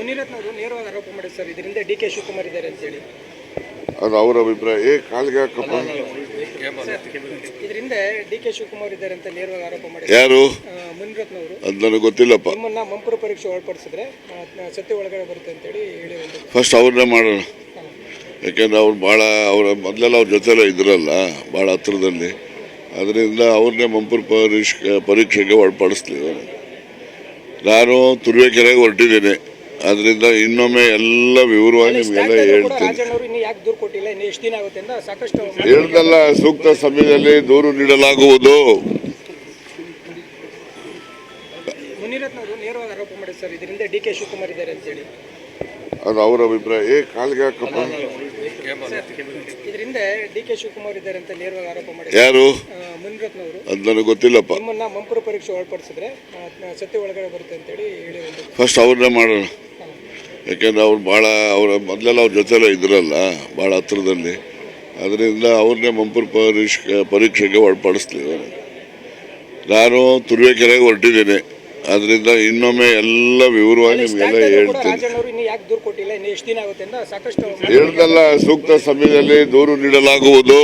ಮುನಿರತ್ನವರು ನೇರವಾಗಿ ಆರೋಪ ಮಾಡಿದ್ರು ಸರ್. ಇದರಿಂದ ಡಿ ಕೆ ಶಿವಕುಮಾರ್ ಇದ್ದಾರೆ ಅಂತೇಳಿ ಅದು ಅವರ ಅಭಿಪ್ರಾಯ. ಏ ಕಾಲಿಗೆ ಹಾಕಪ್ಪ. ಇದರಿಂದ ಡಿ ಕೆ ಶಿವಕುಮಾರ್ ಇದ್ದಾರೆ ಅಂತ ನೇರವಾಗಿ ಆರೋಪ ಮಾಡಿದ್ರು ಯಾರು? ಮುನಿರತ್ನವರು ಅದು ನನಗೆ ಗೊತ್ತಿಲ್ಲಪ್ಪ. ನಿಮ್ಮನ್ನ ಮಂಪುರ ಪರೀಕ್ಷೆ ಒಳಪಡಿಸಿದ್ರೆ ಸತ್ಯ ಒಳಗಡೆ ಬರುತ್ತೆ ಅಂತೇಳಿ ಹೇಳಿ ಫಸ್ಟ್ ಅವ್ರನ್ನೇ ಮಾಡೋಣ. ಯಾಕೆಂದ್ರೆ ಅವ್ರು ಭಾಳ ಅವರ ಮೊದಲೆಲ್ಲ ಅವ್ರ ಜೊತೆಲ್ಲ ಇದ್ರಲ್ಲ ಭಾಳ ಹತ್ರದಲ್ಲಿ. ಅದರಿಂದ ಅವ್ರನ್ನೇ ಮಂಪುರ ಪರೀಕ್ಷೆ ಪರೀಕ್ಷೆಗೆ ಒಳಪಡಿಸ್ತೀವಿ ನಾನು ತುರುವೇಕೆರೆಗೆ ಹೊರಟಿದ್ದೇನೆ. ಅದರಿಂದ ಇನ್ನೊಮ್ಮೆ ಎಲ್ಲ ವಿವರವಾಗಿ ನಿಮಗೆಲ್ಲ ಹೇಳ್ತೀನಿ. ರಾಜಣ್ಣವರು ಇನ್ನು ಯಾಕೆ ದೂರು ಕೊಟ್ಟಿಲ್ಲ ಇನ್ನು ಎಷ್ಟು ದಿನ ಆಗುತ್ತೆ ಅಂತ ಸಾಕಷ್ಟು ಹೇಳ್ದಲ್ಲ ಸೂಕ್ತ ಸಮಯದಲ್ಲಿ ದೂರು ನೀಡಲಾಗುವುದು. ಮುನಿರತ್ನವರು ನೇರವಾಗಿ ಆರೋಪ ಮಾಡಿದ್ರು ಸರ್ ಇದರಿಂದ ಡಿ ಕೆ ಶಿವಕುಮಾರ್ ಇದ್ದಾರೆ ಅಂತೇಳಿ ಅದು ಅವ್ರ ಅಭಿಪ್ರಾಯ. ಏ ಕಾಲಿಗೆ ಹಾಕಪ್ಪ. ಇದರಿಂದ ಡಿ ಕೆ ಶಿವಕುಮಾರ್ ಇದ್ದಾರೆ ಅಂತ ನೇರವಾಗಿ ಆರೋಪ ಮಾಡಿ ಯಾರು? ಮುನಿರತ್ನವರು. ಅದು ನನಗೆ ಗೊತ್ತಿಲ್ಲಪ್ಪ. ನಿಮ್ಮನ್ನ ಮಂಪರು ಪರೀಕ್ಷೆ ಒಳಪಡಿಸಿದ್ರೆ ಸತ್ಯ ಒಳಗಡೆ ಬರುತ್ತೆ ಅಂತೇಳಿ ಹೇಳಿ ಫಸ್ಟ್ ಅವ್ರನ್ನ ಮಾಡೋಣ. ಯಾಕೆಂದ್ರೆ ಅವ್ರು ಭಾಳ ಅವರ ಮೊದಲೆಲ್ಲ ಅವ್ರ ಜೊತೆಲ್ಲ ಇದ್ರಲ್ಲ ಭಾಳ ಹತ್ರದಲ್ಲಿ. ಅದರಿಂದ ಅವ್ರನ್ನೇ ಮಂಪುರ್ ಪರೀಕ್ಷ ಪರೀಕ್ಷೆಗೆ ಒಳಪಡಿಸ್ತೀವಿ ನಾನು ತುರುವೇಕೆರೆಗೆ ಹೊರಟಿದ್ದೀನಿ. ಅದರಿಂದ ಇನ್ನೊಮ್ಮೆ ಎಲ್ಲ ವಿವರವಾಗಿ ನಿಮಗೆಲ್ಲ ಹೇಳ್ತೀನಿ. ಹೇಳ್ದಲ್ಲ ಸೂಕ್ತ ಸಮಯದಲ್ಲಿ ದೂರು ನೀಡಲಾಗುವುದು.